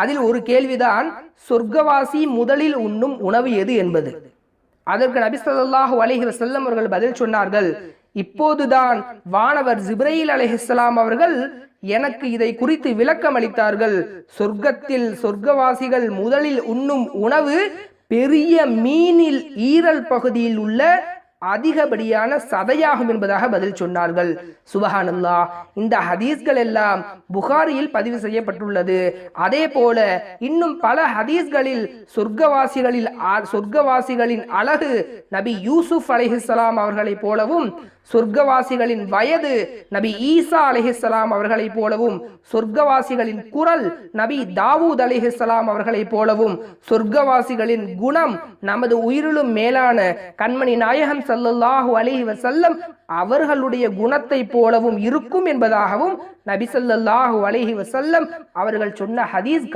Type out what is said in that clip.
அதில் ஒரு கேள்விதான் சொர்க்கவாசி முதலில் உண்ணும் உணவு எது என்பது. அதற்கு நபி ஸல்லல்லாஹு அலைஹி வஸல்லம் அவர்கள் பதில் சொன்னார்கள் இப்போதுதான் வானவர் ஜிப்ரையில் அலைஹிஸ்ஸலாம் அவர்கள் எனக்கு இதை குறித்து விளக்கம் அளித்தார்கள். சொர்க்கத்தில் சொர்க்கவாசிகள் முதலில் உண்ணும் உணவு பெரிய மீனில் ஈரல் பகுதியில் உள்ள அதிகப்படியான சதையாகும் என்பதாக பதில் சொன்னார்கள். சுபஹானல்லா இந்த ஹதீஸ்கள் எல்லாம் புகாரியில் பதிவு செய்யப்பட்டுள்ளது. அதே போல இன்னும் பல ஹதீஸ்களில் சொர்க்கவாசிகளில் சொர்க்கவாசிகளின் அழகு நபி யூசுப் அலிஹிஸ்லாம் அவர்களைப் போலவும் சொர்க்கவாசிகளின் வயது நபி ஈசா அலிஹிஸ்லாம் அவர்களைப் போலவும் சொர்க்கவாசிகளின் குரல் நபி தாவூத் அலிஹிஸ்லாம் அவர்களைப் போலவும் சொர்க்கவாசிகளின் குணம் நமது உயிரிலும் மேலான கண்மணி நாயகம் ஸல்லல்லாஹு அலைஹி வசல்லம் அவர்களுடைய குணத்தை போலவும் இருக்கும் என்பதாகவும் நபி ஸல்லல்லாஹு அலிஹி வசல்லம் அவர்கள் சொன்ன ஹதீஸ்